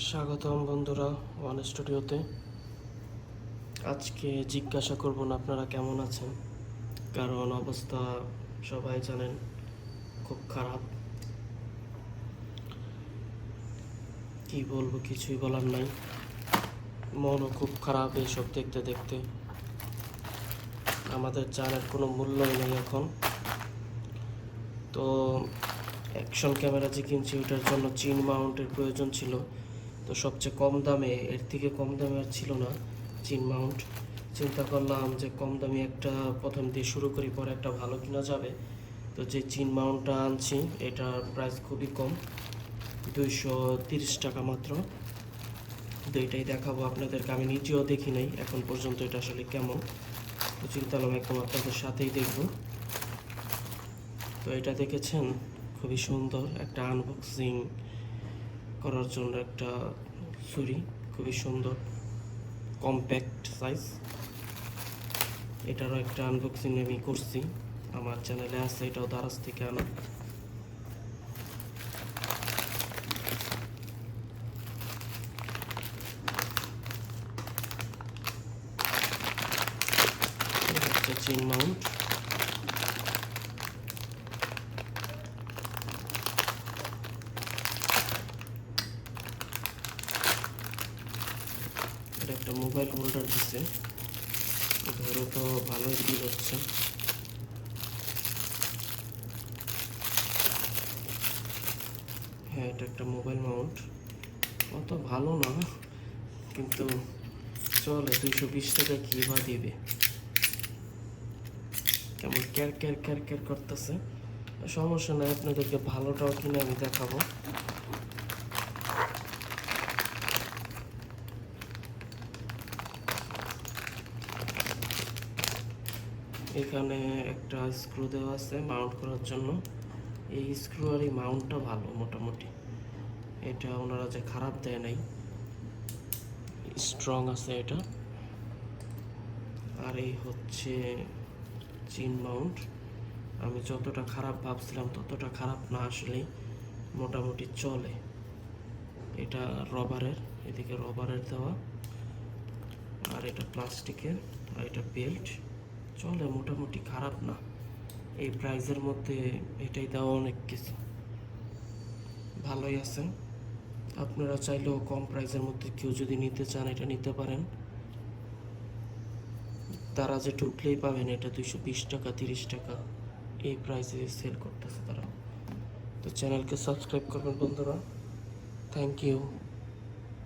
স্বাগতম বন্ধুরা ওয়ান স্টুডিওতে আজকে জিজ্ঞাসা করব না আপনারা কেমন আছেন? কারণ অবস্থা সবাই জানেন খুব খারাপ। কি বলব, কিছুই বলার নাই। মনও খুব খারাপ এইসব দেখতে দেখতে। আমাদের জানের কোনো মূল্যই নেই এখন। তো অ্যাকশন ক্যামেরা যে কিনছি, ওটার জন্য চিন মাউন্টের প্রয়োজন ছিল। তো সবচেয়ে কম দামে, এর থেকে কম দামে আর ছিল না চিন মাউন্ট চিন্তা করলাম যে কম দামি একটা প্রথম দিয়ে শুরু করি, পরে একটা ভালো কিনা যাবে। তো যে চিন মাউন্টটা আনছি, এটার প্রাইস খুবই কম, দুইশো তিরিশ টাকা মাত্র। তো এটাই দেখাবো আপনাদেরকে, আমি নিজেও দেখি নাই, এখন পর্যন্ত এটা আসলে কেমন। তো চিন্তা করলাম একদম আপনাদের সাথেই দেখব। তো এটা দেখেছেন? খুবই সুন্দর একটা আনবক্সিং করার জন্য একটা ছুরি, খুবই সুন্দর কম্প্যাক্ট সাইজ এটারও একটা আনবক্সিং আমি করছি। আমার চ্যানেলে আছে, এটাও দারাজ থেকে আনা চেন মাউন্ট এটা একটা মোবাইল হোল্ডার দিছে। ধরে তো ভালোই বিল হচ্ছে। হ্যাঁ এটা একটা মোবাইল মাউন্ট অত ভালো না, কিন্তু চলে দুইশো বিশ টাকা কি বা দিবে? কেমন ক্যার ক্যার ক্যার ক্যার করতেছে। সমস্যা নাই, আপনাদেরকে ভালোটাও কিনে আমি দেখাবো। এখানে একটা স্ক্রু দেওয়া আছে মাউন্ট করার জন্য। এই স্ক্রু আর এই মাউন্টটা ভালো মোটামুটি। এটা ওনারা যে খারাপ দেয় নাই স্ট্রং আছে এটা। আর এই হচ্ছে চিন মাউন্ট আমি যতটা খারাপ ভাবছিলাম, ততটা খারাপ না আসলেই মোটামুটি চলে। এটা রবারের, এদিকে রবারের দেওয়া। আর এটা প্লাস্টিকের, আর এটা বেল্ট চলে মোটামুটি খারাপ না। এই প্রাইজের মধ্যে এটাই দেওয়া অনেক কিছু। ভালোই আছেন। আপনারা চাইলেও কম প্রাইসের মধ্যে কেউ যদি নিতে চান এটা নিতে পারেন। তারা যে ঢুকলেই পাবেন এটা দুইশো বিশ টাকা, তিরিশ টাকা এই প্রাইসে সেল করতেছে তারা। তো চ্যানেলকে সাবস্ক্রাইব করবেন বন্ধুরা। Thank you